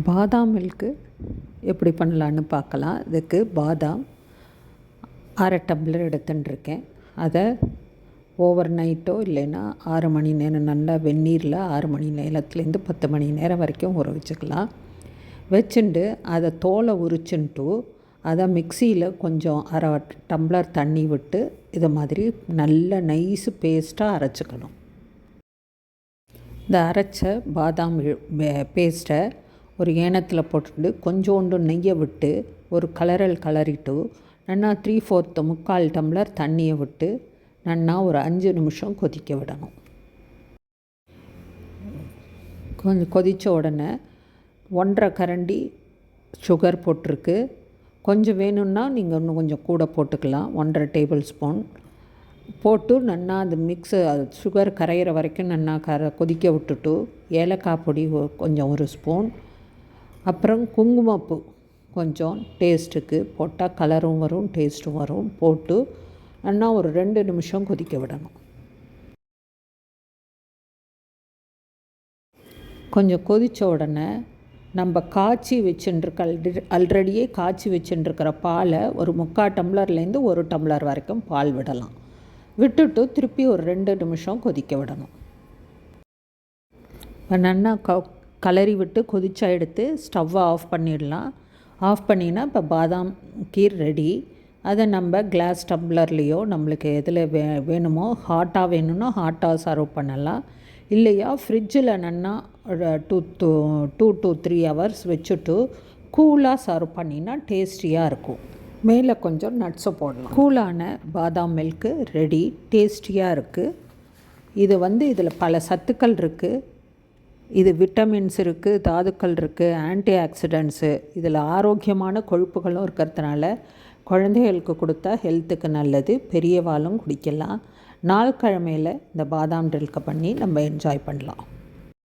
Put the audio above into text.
பாதாம் மில்க்கு எப்படி பண்ணலான்னு பார்க்கலாம். இதுக்கு பாதாம் அரை டம்ளர் எடுத்துட்டுருக்கேன். அதை ஓவர் நைட்டோ இல்லைன்னா ஆறு மணி நேரம் நல்லா வெந்நீரில் ஆறு மணி நேரத்துலேருந்து பத்து மணி நேரம் வரைக்கும் ஊற வச்சுக்கலாம். வச்சுட்டு அதை தோலை உரிச்சுன்ட்டு அதை மிக்சியில் கொஞ்சம் அரை டம்ளர் தண்ணி விட்டு இது மாதிரி நல்ல நைஸு பேஸ்ட்டாக அரைச்சிக்கணும். இந்த அரைச்ச பாதாம் பேஸ்ட்டை ஒரு ஏனத்தில் போட்டுட்டு கொஞ்சோண்டு நெய்யை விட்டு ஒரு கலரல் கலரிட்டு நன்னா த்ரீ ஃபோர்த்து முக்கால் டம்ளர் தண்ணியை விட்டு நன்னா ஒரு அஞ்சு நிமிஷம் கொதிக்க விடணும். கொஞ்சம் கொதித்த உடனே ஒன்றரை கரண்டி சுகர் போட்டிருக்கு. கொஞ்சம் வேணும்னா நீங்கள் இன்னும் கொஞ்சம் கூட போட்டுக்கலாம் ஒன்றரை டேபிள் ஸ்பூன் போட்டு நன்னா அந்த மிக்ஸு சுகர் கரையிற வரைக்கும் நன்னா கர கொதிக்க விட்டுட்டு ஏலக்காய் பொடி கொஞ்சம் ஒரு ஸ்பூன் அப்புறம் குங்குமப்பூ. கொஞ்சம் டேஸ்ட்டுக்கு போட்டால் கலரும் வரும் டேஸ்ட்டும் வரும். போட்டு நல்லா ஒரு ரெண்டு நிமிஷம் கொதிக்க விடணும். கொஞ்சம் கொதித்த உடனே நம்ம காய்ச்சி வச்சுட்டுருக்க அல்ரெடி ஆல்ரெடியே காய்ச்சி வச்சுட்டுருக்கிற பாலை ஒரு முக்கால் டம்ளர்லேருந்து ஒரு டம்ளர் வரைக்கும் பால் விடலாம். விட்டுட்டு திருப்பி ஒரு ரெண்டு நிமிஷம் கொதிக்க விடணும். இப்போ நல்லா க கலரி விட்டு கொதிச்சா எடுத்து ஸ்டவ்வை ஆஃப் பண்ணிடலாம். ஆஃப் பண்ணினா இப்போ பாதாம் கீர் ரெடி. அதை நம்ம கிளாஸ் டம்ளர்லேயோ நம்மளுக்கு எதில் வே வேணுமோ ஹாட்டாக வேணும்னா ஹாட்டாக சர்வ் பண்ணலாம். இல்லையா ஃப்ரிட்ஜில் நன்னா two two two two three hours வச்சுட்டு கூலாக சர்வ் பண்ணினா டேஸ்டியாக இருக்கும். மேலே கொஞ்சம் நட்ஸை போடலாம். கூலான பாதாம் மில்க்கு ரெடி டேஸ்டியாக இருக்குது இது வந்து இதில் பல சத்துக்கள் இருக்குது இது விட்டமின்ஸ் இருக்குது தாதுக்கள் இருக்குது ஆன்டி ஆக்சிடென்ட்ஸு இதில் ஆரோக்கியமான கொழுப்புகளும் இருக்கிறதுனால குழந்தைகளுக்கு கொடுத்தா ஹெல்த்துக்கு நல்லது பெரியவாலும் குடிக்கலாம். நாள் கிழமையில் இந்த பாதாம் ட்ரில்கை பண்ணி நம்ம என்ஜாய் பண்ணலாம்.